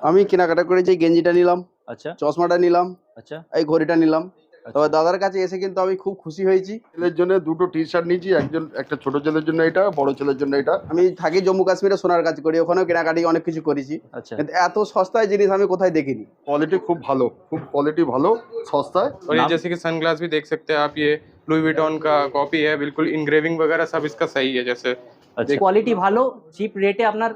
আমি কেনাকাটা করেছি এই গেঞ্জিটা নিলাম আচ্ছা চশমাটা নিলাম আচ্ছা এই ঘড়িটা নিলাম আচ্ছা। তবে দাদার কাছে এসে কিন্তু আমি খুব খুশি হয়েছি ছেলের জন্য দুটো টি শার্ট নিয়েছি একজন একটা ছোট ছেলের জন্য এটা বড় ছেলের জন্য এটা আমি থাকি জম্মু কাশ্মীরে সোনার কাজ করি ওখানেও কেনাকাটি অনেক কিছু করেছি আচ্ছা কিন্তু এত সস্তায় জিনিস আমি কোথায় দেখিনি কোয়ালিটি খুব ভালো খুব কোয়ালিটি ভালো সস্তায় और ये नाम- जैसे कि सनग्लास भी देख सकते हैं आप ये लुई विटॉन का कॉपी है बिल्कुल इंग्रेविंग वगैरह सब इसका सही है जैसे আচ্ছা কোয়ালিটি ভালো চিপ রেটে আপনার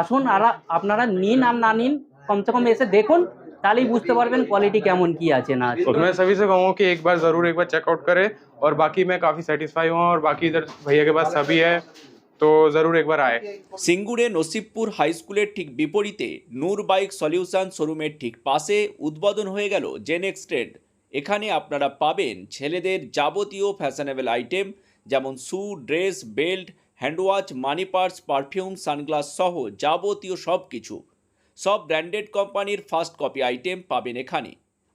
আসুন আর আপনারা নিন আর না নিন কমসে কম এসে দেখুন তাহলেই বুঝতে পারবেন কোয়ালিটি কেমন কি আছে না আছে और मैं सभी से कहूँगा कि एक बार ज़रूर एक बार चेकआउट करें और बाकी मैं काफ़ी सेटिस्फाई हुआ और बाकी इधर भैया के पास सभी है तो ज़रूर एक बार आए সিঙ্গুরে নসিবপুর হাই স্কুলের ঠিক বিপরীতে নূর বাইক সলিউশন শোরুমের ঠিক পাশে উদ্বোধন হয়ে গেল জেনেক্স ট্রেড এখানে আপনারা পাবেন ছেলেদের যাবতীয় ফ্যাশনেবল আইটেম যেমন শু dress belt handwatch money purse perfume sunglass সহ যাবতীয় সব কিছু সব ব্র্যান্ডেড কোম্পানির ফার্স্ট কপি আইটেম পাবেন এখানে।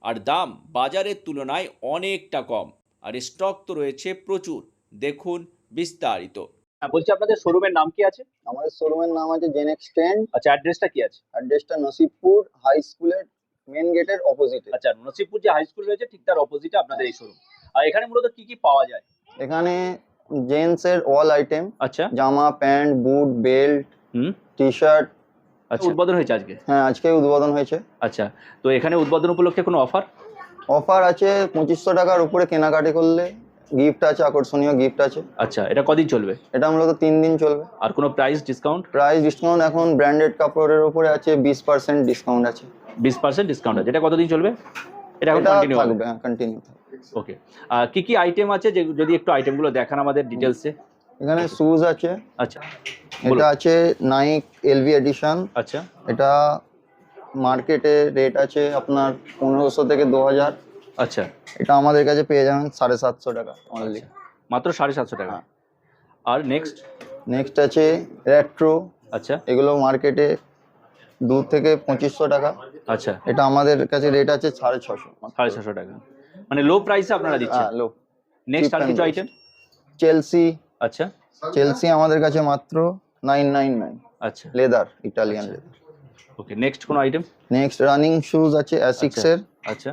আর দাম বাজারের তুলনায় অনেকটা কম। আর স্টক তো রয়েছে প্রচুর। দেখুন বিস্তারিত। হ্যাঁ, বলছি আপনাদের শোরুমের নাম কি আছে? আমাদের শোরুমের নাম আছে জেনেক্স ট্রেন্ড আচ্ছা অ্যাড্রেসটা কি আছে? অ্যাড্রেসটা নসিবপুর হাই স্কুলের মেন গেটের অপোজিটে। আচ্ছা নসিবপুর যে হাই স্কুল রয়েছে ঠিক তার অপোজিটে আপনাদের এই শোরুম। আর এখানে মূলত কি কি পাওয়া যায়? এখানে জেন্টস এর অল আইটেম আচ্ছা। জামা প্যান্ট বুট বেল্ট হুম। টি শার্ট আচ্ছা উদ্বোধন হয়েছে আজকে? হ্যাঁ আজকে উদ্বোধন হয়েছে। আচ্ছা তো এখানে উদ্বোধন উপলক্ষে কোনো অফার অফার আছে পঁচিশশো টাকার উপরে কেনাকাটি করলে গিফট আছে আকর্ষণীয় গিফট আছে। আচ্ছা এটা কদিন চলবে? এটা মূলত তিন দিন চলবে। আর কোনো প্রাইস ডিসকাউন্ট প্রাইস ডিসকাউন্ট এখন ব্র্যান্ডেড কাপড়ের উপরে আছে বিশ পার্সেন্ট ডিসকাউন্ট আছে। বিশ পার্সেন্ট ডিসকাউন্ট আছে। এটা কতদিন চলবে? এটা এখন কন্টিনিউ থাকবে হ্যাঁ কন্টিনিউ ওকে কি কি আইটেম আছে যে যদি একটু আইটেমগুলো দেখান আমাদের ডিটেলসে এখানে শুজ আছে। আচ্ছা এটা আছে নাইক এলভি এডিশন আচ্ছা। এটা মার্কেটে রেট আছে আপনার পনেরোশো থেকে দু হাজার আচ্ছা। এটা আমাদের কাছে পেয়ে যাবেন সাড়ে সাতশো টাকা। অনলি মাত্র সাড়ে সাতশো টাকা। হ্যাঁ। আর নেক্সট নেক্সট আছে রেট্রো আচ্ছা। এগুলো মার্কেটে দু থেকে পঁচিশশো টাকা। আচ্ছা। এটা আমাদের কাছে রেট আছে সাড়ে ছশো সাড়ে ছশো টাকা। মানে লো প্রাইসে আপনারা দিচ্ছেন? হ্যাঁ লো নেক্সট আর কিছু আইটেম চেলসি আচ্ছা। চেলসি আমাদের কাছে মাত্র নাইন নাইন নাইন আচ্ছা। লেদার ইটালিয়ান আচ্ছা। লেদার ওকে নেক্সট কোনো আইটেম নেক্সট রানিং শুজ আছে অ্যাসিক্স এর। আচ্ছা।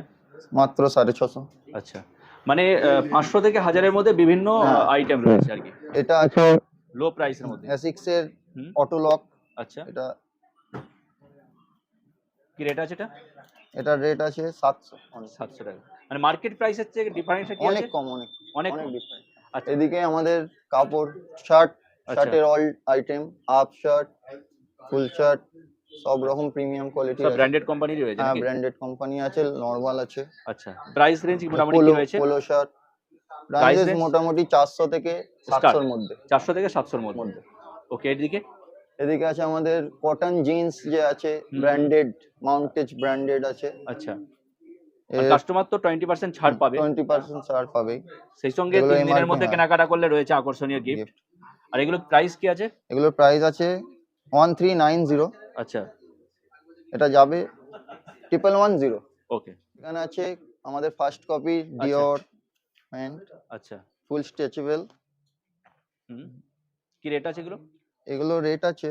মাত্র সাড়ে ছশো আচ্ছা। মানে পাঁচশো থেকে হাজারের মধ্যে বিভিন্ন হ্যাঁ। আইটেম রয়েছে আর কি। এটা আছে লো প্রাইসের মধ্যে। অ্যাসিক্স এর অটো লক আচ্ছা। এটা কি রেট আছে এটা? এটার রেট আছে সাতশো। সাতশো টাকা। মানে মার্কেট প্রাইসের থেকে ডিফারেন্স কি অনেক কম অনেক অনেক আচ্ছা। এদিকে আমাদের কাপড় শার্ট। শার্টের all item half shirt full shirt সব রকম প্রিমিয়াম কোয়ালিটি সব ব্র্যান্ডেড কোম্পানির রয়েছে হ্যাঁ ব্র্যান্ডেড কোম্পানি আছে নর্মাল আছে। আচ্ছা। প্রাইস রেঞ্জ মোটামুটি কি রয়েছে? পোলো শার্ট প্রাইসেস মোটামুটি চারশো থেকে সাতশোর মধ্যে। চারশো থেকে সাতশোর মধ্যে। মধ্যে। ওকে এদিকে? এদিকে আছে আমাদের কটন জিন্স যে আছে ব্র্যান্ডেড মাউন্টেজ ব্র্যান্ডেড আছে। আচ্ছা। কাস্টমার তো টোয়েন্টি পার্সেন্ট ছাড় পাবে। টোয়েন্টি পার্সেন্ট ছাড় পাবে। সেই সঙ্গে তিন দিনের মধ্যে। কেনাকাটা করলে রয়েছে আকর্ষণীয় গিফট। আর এগুলো প্রাইস কি আছে? এগুলোর প্রাইস আছে ওয়ান থ্রি নাইন জিরো আচ্ছা। এটা যাবে ট্রিপল ওয়ান জিরো ওকে এখানে আছে আমাদের ফার্স্ট কপি ডিওর প্যান্ট আচ্ছা। ফুল স্ট্রেচেবল হুম। কি রেট আছে এগুলো? এগুলো রেট আছে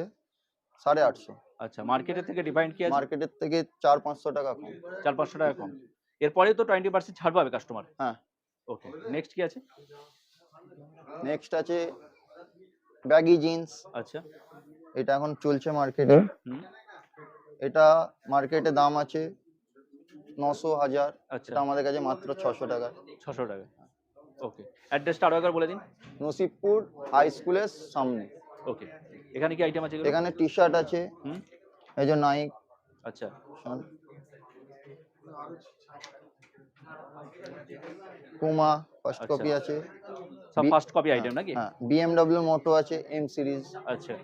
সাড়ে আটশো। আচ্ছা মার্কেটের থেকে ডিফাইন্ড কি আছে? মার্কেটের থেকে চার পাঁচশো টাকা কম। চার পাঁচশো টাকা কম। এরপরে তো টোয়েন্টি পার্সেন্ট ছাড় পাবে কাস্টমার হ্যাঁ। ওকে নেক্সট কি আছে? নেক্সট আছে ব্যাগি জিন্স আচ্ছা। এটা এখন চলছে মার্কেটে হুম। এটা মার্কেটে দাম আছে নশো হাজার। আচ্ছা। এটা আমাদের কাছে মাত্র ছশো টাকা। ছশো টাকা। ওকে অ্যাড্রেসটা আরও একবার বলে দিন। নসিবপুর হাই স্কুলের সামনে। ওকে এখানে কি আইটেম আছে এখানে টি শার্ট আছে। হুম? এই যে নাইক আচ্ছা। Puma first. কপি আছে। সব ফার্স্ট কপি আইটেম নাকি? হ্যাঁ। বিএমডব্লিউ মোটো আছে এম সিরিজ আচ্ছা।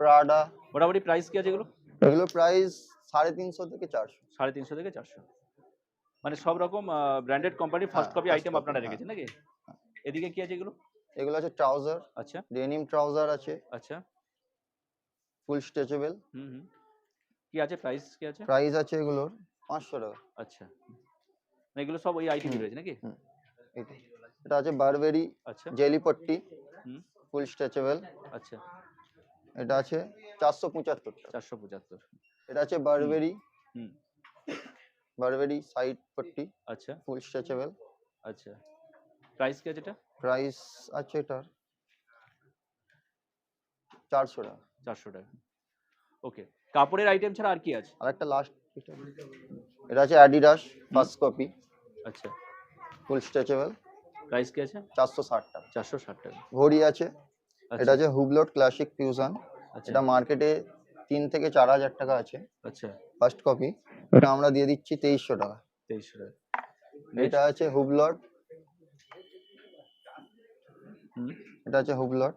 প্রাডা মোটামুটি প্রাইস কি আছে এগুলো? এগুলো প্রাইস সাড়ে তিনশো থেকে চারশো। সাড়ে তিনশো থেকে চারশো। মানে সব রকম ব্র্যান্ডেড কোম্পানির ফার্স্ট হ্যাঁ, কপি আইটেম আপনারা হ্যাঁ। রেখেছেন নাকি? এদিকে কি আছে এগুলো? এগুলো আছে ট্রাউজার আচ্ছা। ডেনিম ট্রাউজার আছে। আচ্ছা। Full stretchable. হুম হুম। কি আছে? প্রাইস কি আছে? প্রাইস আছে এগুলোর পাঁচশো টাকা। আচ্ছা। মানে এগুলো সব ওই আইটেমই রয়েছে নাকি? এটা এটা আছে বারবেরি আচ্ছা। জেলি পট্টি হুম। ফুল স্ট্রেচেবল। আচ্ছা। এটা আছে চারশো পঁচাত্তর টাকা। চারশো পঁচাত্তর। এটা আছে বারবেরি। হুম। বারবেরি সাইড পট্টি। আচ্ছা। Full stretchable. আচ্ছা। প্রাইস কি আছে এটা? প্রাইস আছে এটার চারশো টাকা। চারশো টাকা। ওকে কাপড়ের আইটেম ছাড়া আর কি আছে? আর একটা লাস্ট এটা আছে অ্যাডিডাস ফার্স্ট কপি আচ্ছা। ফুল স্ট্রেচেবল প্রাইস কি আছে? চারশো ষাট টাকা। চারশো ষাট টাকা। ঘড়ি আছে। আচ্ছা, এটা আছে হুবলোট ক্লাসিক ফিউশন এটা মার্কেটে তিন থেকে চার হাজার টাকা আছে। আচ্ছা। ফার্স্ট কপি এটা আমরা দিয়ে দিচ্ছি তেইশশো টাকা। তেইশশো টাকা। এটা আছে হুবলট। এটা আছে হুবলট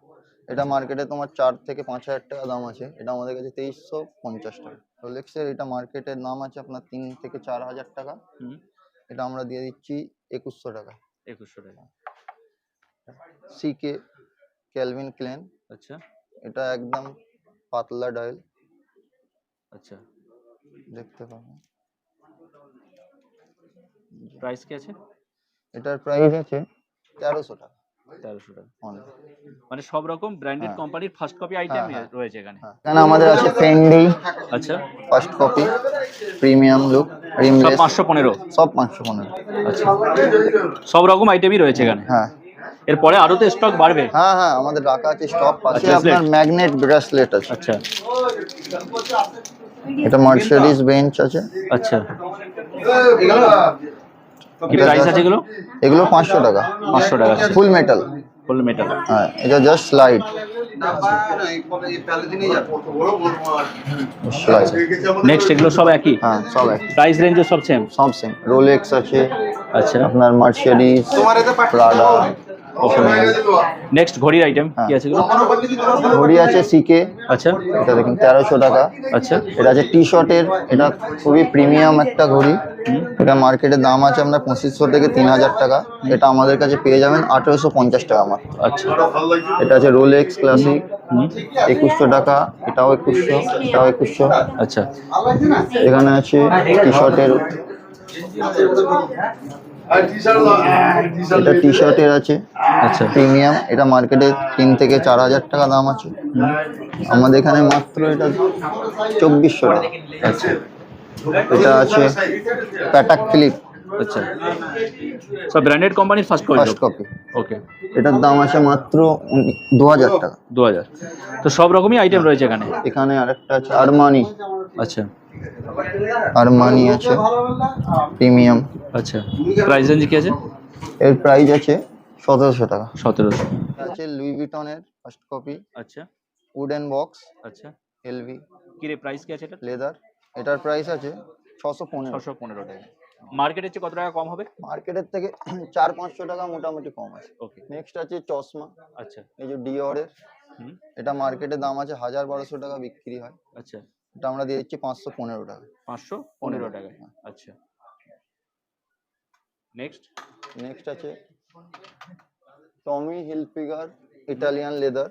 এটা মার্কেটে তোমার চার থেকে পাঁচ হাজার টাকা দাম আছে। এটা আমাদের কাছে তেইশশো পঞ্চাশ টাকা। রোলেক্সের এটা মার্কেটের দাম আছে আপনার তিন থেকে চার হাজার টাকা। এটা আমরা দিয়ে দিচ্ছি একুশশো টাকা। একুশশো টাকা। সিকে ক্যালভিন ক্লেন আচ্ছা। এটা একদম পাতলা ডায়াল আচ্ছা। দেখতে পাবেন প্রাইস কি আছে? এটার প্রাইস আছে তেরোশো টাকা। তেরোশো টাকা। মানে সব রকম ব্র্যান্ডেড হ্যাঁ। কোম্পানির ফার্স্ট কপি আইটেম হ্যাঁ, রয়েছে এখানে। হ্যাঁ। এখানে আমাদের আছে ফেন্ডি আচ্ছা। First copy premium look rimless পাঁচশো পনেরো? সব পাঁচশো পনেরো। আচ্ছা। সব রকম আইটেমই রয়েছে এখানে? হ্যাঁ। এরপরে আরও তো স্টক বাড়বে। হ্যাঁ হ্যাঁ আমাদের রাখা আছে স্টক পাশে আপনার ম্যাগনেট ব্রেসলেট আছে। আচ্ছা। এটা মার্সিডিজ বেঞ্চ আছে। আচ্ছা। কি প্রাইস আছে এগুলো? এগুলো পাঁচশো টাকা। পাঁচশো টাকা ফুল মেটাল ফুল মেটাল হ্যাঁ এটা জাস্ট লাইট নেক্সট এগুলো সব একই? হ্যাঁ সব এক প্রাইস সব সেম সব সেম রোলেক্স আছে আচ্ছা। আপনার মার্সিডিজ প্রাডা নেক্সট ঘড়ির আইটেম কি আছে ঘড়ি আছে সিকে আচ্ছা। এটা দেখুন তেরোশো টাকা। আচ্ছা। এটা আছে টি শার্টের এটা খুবই প্রিমিয়াম একটা ঘড়ি। এটা মার্কেটের দাম আছে আপনার পঁচিশশো থেকে তিন হাজার টাকা। এটা আমাদের কাছে পেয়ে যাবেন আঠেরোশো পঞ্চাশ টাকা আমার আচ্ছা। এটা আছে রোলেক্স ক্লাসিক একুশশো টাকা। এটাও একুশশো। এটাও একুশশো। আচ্ছা। এখানে আছে টি শার্টের এটা টি শার্টের আছে। আচ্ছা। প্রিমিয়াম এটা মার্কেটে তিন থেকে চার হাজার টাকা দাম আছে। আমাদের এখানে মাত্র এটা চব্বিশশো টাকা। আচ্ছা। এটা আছে প্যাটাক ক্লিপ আচ্ছা। সব ব্র্যান্ডেড কোম্পানির first copy first copy okay এটার দাম আছে মাত্র দু হাজার টাকা। দু হাজার তো সব রকমই আইটেম রয়েছে এখানে? এখানে আরেকটা আছে আরমানি আচ্ছা। আরমানি আছে প্রিমিয়াম আচ্ছা প্রাইস রেঞ্জ কি আছে? এর প্রাইস আছে সতেরোশো টাকা। সতেরোশো। আছে লুই ভিটনের ফার্স্ট কপি আচ্ছা। উডেন বক্স আচ্ছা। এলভি কি রে প্রাইস কি আছে এটা? লেদার এটার প্রাইস আছে ছশো পনেরো। ছশো পনেরো টাকা। মার্কেটের চেয়ে কত টাকা কম হবে? মার্কেটের থেকে চার পাঁচশো টাকা মোটামুটি কম আছে। ওকে নেক্সট আছে চশমা। আচ্ছা। এই যে ডিওরের এটা মার্কেটে দাম আছে হাজার বারোশো টাকা বিক্রি হয়। আচ্ছা। এটা আমরা দিয়ে দিচ্ছি পাঁচশো পনেরো টাকা। পাঁচশো পনেরো টাকা। আচ্ছা। নেক্সট নেক্সট আছে টমি হিলফিগার ইটালিয়ান লেদার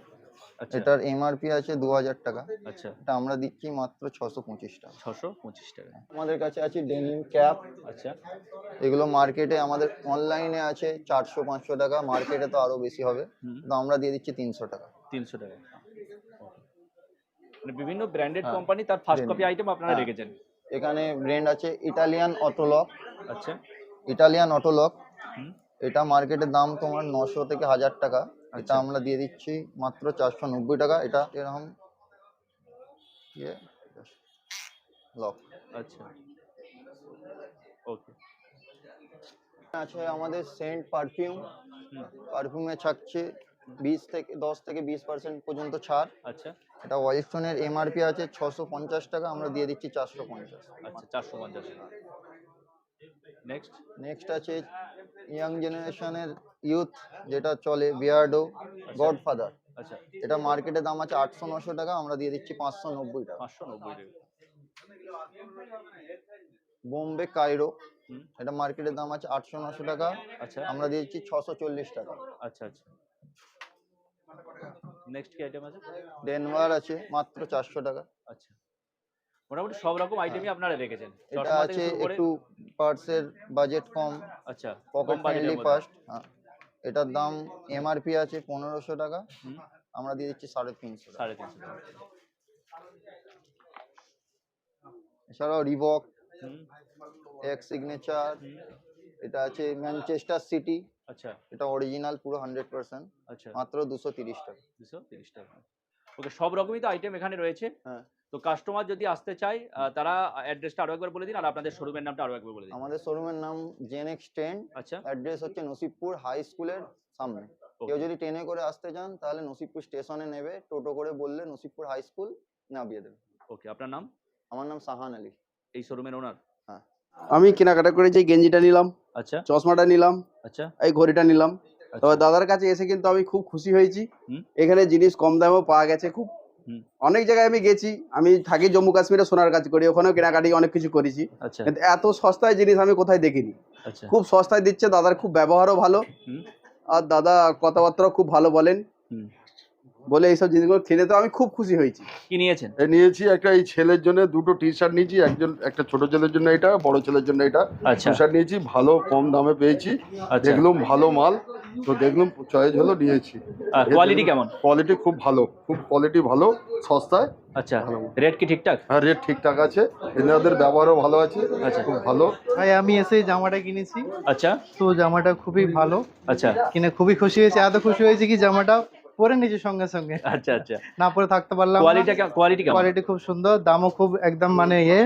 আচ্ছা। এটার এমআরপি আছে দু হাজার টাকা। আচ্ছা। এটা আমরা দিচ্ছি মাত্র ছশো পঁচিশ টাকা। ছশো পঁচিশ টাকা। আমাদের কাছে আছে ডেনিম ক্যাপ আচ্ছা। এগুলো মার্কেটে আমাদের অনলাইনে আছে চারশো পাঁচশো টাকা মার্কেটে তো আরও বেশি হবে। তো আমরা দিয়ে দিচ্ছি তিনশো টাকা। তিনশো টাকা। বিভিন্ন ব্র্যান্ডেড কোম্পানি তার ফার্স্ট কপি আইটেম আপনারা হ্যাঁ। রেখেছেন। এখানে ব্র্যান্ড আছে ইটালিয়ান অটোলক আচ্ছা। ইটালিয়ান অটোলক এটা মার্কেটের দাম তোমার নশো থেকে হাজার টাকা। এটা আচ্ছা। আমরা দিয়ে দিচ্ছি মাত্র চারশো নব্বই টাকা। এটা এরকম ইয়ে লক আচ্ছা। ওকে আছে আমাদের সেন্ট পারফিউম পারফিউমে থাকছে বিশ থেকে দশ থেকে বিশ পার্সেন্ট পর্যন্ত ছাড়। আচ্ছা। এটা ওয়াইল্ডস্টোনের এমআরপি আছে ছশো পঞ্চাশ টাকা আমরা দিয়ে দিচ্ছি চারশো পঞ্চাশ। আচ্ছা চারশো পঞ্চাশ নেক্সট নেক্সট আছে ইয়াং জেনারেশনের ইউথ যেটা চলে বিয়ার্ডো গডফাদার আচ্ছা। এটা মার্কেটে দাম আছে আটশো নশো টাকা আমরা দিয়ে দিচ্ছি পাঁচশো নব্বই টাকা। পাঁচশো নব্বই টাকা। বোম্বে কাইরো এটা মার্কেটের দাম আছে আটশো নশো টাকা আচ্ছা। আমরা দিয়ে দিচ্ছি ছশো চল্লিশ টাকা। আচ্ছা আচ্ছা। নেক্সট কি আইটেম আছে? ডেনভার আছে মাত্র চারশো টাকা। আচ্ছা। মোটামুটি সব রকম আইটেমই আপনারা রেখেছেন। এটা আছে একটু পার্টসের বাজেট কম। আচ্ছা পকেট ফ্রেন্ডলি ফার্স্ট হ্যাঁ। এটার দাম এমআরপি আছে পনেরোশো টাকা। আমরা দিয়ে দিচ্ছি সাড়ে তিনশো। সাড়ে তিনশো টাকা। এছাড়াও রিবক এক্স সিগনেচার এটা আছে ম্যানচেস্টার সিটি আচ্ছা। এটা অরিজিনাল পুরো হান্ড্রেড পার্সেন্ট আচ্ছা। মাত্র দুশো তিরিশ টাকা দুশো তিরিশ টাকা ওকে সব রকমই তো আইটেম এখানে রয়েছে। হ্যাঁ। তো কাস্টমার যদি আসতে চায় তারা অ্যাড্রেসটা আরও একবার বলে দিন আর আপনাদের শোরুমের নামটা আরও একবার বলে দিন। আমাদের শোরুমের নাম জেনেক্স টেন আচ্ছা। অ্যাড্রেস হচ্ছে নসিবপুর হাই স্কুলের সামনে। কেউ যদি ট্রেনে করে আসতে চান তাহলে নসিবপুর স্টেশনে নেবে টোটো করে বললে নসিবপুর হাই স্কুল নামিয়ে দেবে। ওকে আপনার নাম? আমার নাম সাহান আলী। এই শোরুমের ওনার হ্যাঁ। আমি কেনাকাটা করে যে গেঞ্জিটা নিলাম। আচ্ছা। চশমাটা নিলাম। আচ্ছা। এই ঘড়িটা নিলাম। তবে আচ্ছা। দাদার কাছে এসে কিন্তু আমি খুব খুশি হয়েছি। এখানে জিনিস কম দামেও পাওয়া গেছে। খুব অনেক জায়গায় আমি গেছি। আমি থাকি জম্মু কাশ্মীরে সোনার কাজ করি। ওখানেও কেনাকাটি অনেক কিছু করেছি। আচ্ছা। কিন্তু এত সস্তায় জিনিস আমি কোথায় দেখিনি। আচ্ছা। খুব সস্তায় দিচ্ছে। দাদার খুব ব্যবহারও ভালো। আর দাদা কথাবার্তাও খুব ভালো বলেন। বলে এইসব জিনিসগুলো কিনে তো আমি খুব খুশি হয়েছি। কি নিয়েছেন? এ নিয়েছি একটা এই ছেলের জন্য দুটো টি শার্ট নিয়েছি একজন একটা ছোট ছেলের জন্য এটা বড় ছেলের জন্য এটা। আচ্ছা। টি শার্ট নিয়েছি ভালো কম দামে পেয়েছি। আচ্ছা। দেখলাম ভালো মাল তো দেখলাম চয়েস হলো নিয়েছি। কোয়ালিটি কেমন? কোয়ালিটি খুব ভালো খুব কোয়ালিটি ভালো সস্তায়। আচ্ছা রেট কি ঠিকঠাক? আর রেট ঠিকঠাক আছে। এনাদের ব্যবহারও ভালো আছে আচ্ছা। খুব ভালো। ভাই আমি এসে জামাটা কিনেছি। আচ্ছা। তো জামাটা খুবই ভালো। আচ্ছা। কিনে খুবই খুশি হয়েছে। এত খুশি হয়েছে কি জামাটা পরে নিয়েছি সঙ্গে সঙ্গে। আচ্ছা আচ্ছা। না পরে থাকতে পারলাম কোয়ালিটি কোয়ালিটি কোয়ালিটি খুব সুন্দর দামও খুব একদম মানে ইয়ে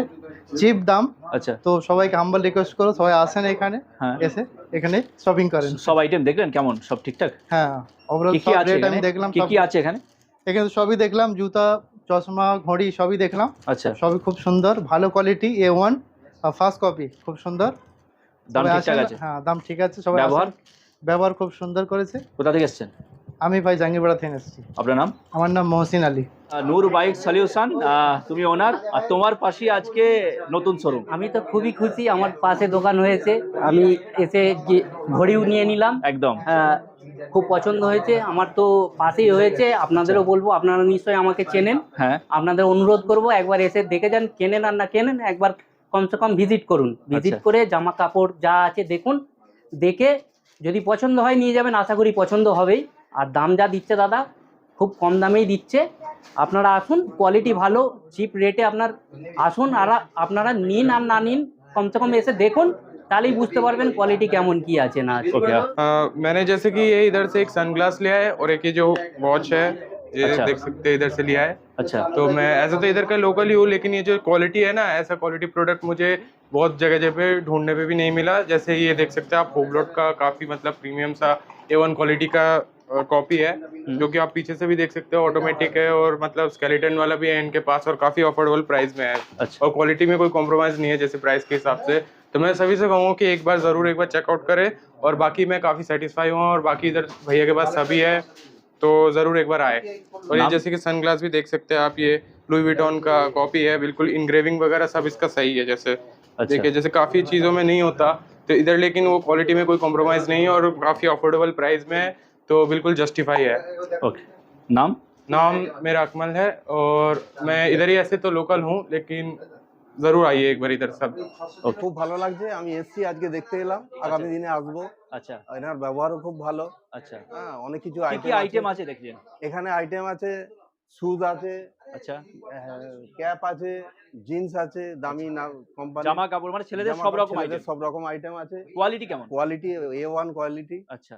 চিপ দাম। আচ্ছা। তো সবাইকে হাম্বল রিকোয়েস্ট করো সবাই আসেন এখানে হ্যাঁ। এসে এখানে শপিং করেন। সব আইটেম দেখলেন কেমন? সব ঠিকঠাক? হ্যাঁ ওভারঅল কি কি আছে আমি? দেখলাম কি কি আছে এখানে? এখানে সবই দেখলাম জুতা চশমা ঘড়ি সবই দেখলাম। আচ্ছা। সবই খুব সুন্দর ভালো quality A one first copy খুব সুন্দর। দাম ঠিকঠাক আছে? হ্যাঁ দাম ঠিক আছে সবাই ব্যবহার? ব্যবহার খুব সুন্দর করেছে। কোথা থেকে এসেছেন? আমি ভাই জাঙ্গিপাড়া থেকে এসেছি। আপনার নাম? আমার নাম মহসিন আলী। নূর বাইক সলিউশন তুমি ওনার আর তোমার পাশে আজকে নতুন শোরুম। আমি তো খুবই খুশি আমার পাশে দোকান হয়েছে। আমি এসে ঘড়িও নিয়ে নিলাম। একদম। খুব পছন্দ হয়েছে আমার তো পাশেই হয়েছে আপনাদেরও বলব আপনারা নিশ্চয়ই আমাকে চেনেন। হ্যাঁ। আপনাদের অনুরোধ করব একবার এসে দেখে যান কেনেন আর না কেনেন একবার কমসে কম ভিজিট করুন। ভিজিট আচ্ছা। করে জামা কাপড় যা আছে দেখুন দেখে যদি পছন্দ হয় নিয়ে যাবেন আশা করি পছন্দ হবেই। আর দাম যা দিচ্ছে দাদা খুব কম দামেই দিচ্ছে আপনারা আসুন কোয়ালিটি ভালো চিপ রেটে আপনার আসুন আর আপনারা নিন আর না নিন কমসে কম এসে দেখুন তাহলেই বুঝতে পারবেন কোয়ালিটি কেমন কি আছে না আছে ওকে अ, मैंने जैसे कि ये इधर से एक सनग्लास लिया है और एक ये जो वॉच है ये अच्छा। देख सकते हैं इधर से लिया है अच्छा तो मैं ऐसा तो इधर का लोकल ही हूँ लेकिन ये जो क्वालिटी है ना ऐसा क्वालिटी प्रोडक्ट मुझे बहुत जगह जगह पे ढूंढने पे भी नहीं मिला जैसे ये देख सकते हैं आप होबलोट का काफ़ी मतलब प्रीमियम सा ए वन क्वालिटी का कॉपी है जो कि आप पीछे से भी देख सकते हो ऑटोमेटिक है और मतलब स्केलेटन वाला भी है इनके पास और काफ़ी अफोर्डेबल प्राइस में है। अच्छा। और क्वालिटी में कोई कॉम्प्रोमाइज़ नहीं है जैसे प्राइस के हिसाब से। तो मैं सभी से कहूँगा कि एक बार ज़रूर एक बार चेकआउट करें और बाकी मैं काफ़ी सेटिस्फाई हुआ और बाकी इधर भैया के पास सभी है तो ज़रूर एक बार आए। और ये जैसे कि सनग्लास भी देख सकते हैं आप ये लुई विटॉन का कॉपी है बिल्कुल इंग्रेविंग वगैरह सब इसका सही है जैसे। अच्छा। देखिए जैसे काफ़ी चीज़ों में नहीं होता तो इधर लेकिन वो क्वालिटी में कोई कॉम्प्रोमाइज़ नहीं है और काफ़ी अफोर्डेबल प्राइस में है। तो बिल्कुल जस्टिफाई है ओके नाम नाम मेरा अकमल है और मैं इधर ही ऐसे तो लोकल हूँ लेकिन ज़रूर आइए एक बार इधर सब খুব ভালো লাগছে আমি এসছি আজকে দেখতে এলাম আগামী দিনে আসবো আচ্ছা এনার ব্যবহারও খুব ভালো আচ্ছা হ্যাঁ অনেক কিছু কি কি আইটেম আইটেম আছে দেখছেন এখানে আইটেম আছে শুজ আছে আচ্ছা ক্যাপ আছে জিন্স আছে দামি না কোম্পানি জামা কাপড় মানে ছেলেদের সব রকম আইটেম সব রকম আইটেম আছে কোয়ালিটি কেমন কোয়ালিটি এ ওয়ান কোয়ালিটি আচ্ছা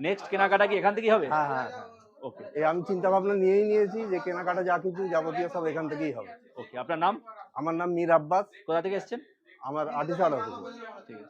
নেক্সট কেনাকাটা কি এখান থেকেই হবে? হ্যাঁ হ্যাঁ। হ্যাঁ ওকে এই আমি চিন্তা ভাবনা নিয়েই নিয়েছি যে কেনাকাটা যা কিছু যাবতীয় সব এখান থেকেই হবে। ওকে আপনার নাম? আমার নাম মীর আব্বাস। কোথা থেকে এসেছেন? আমার আটিসার অফিস। ঠিক আছে।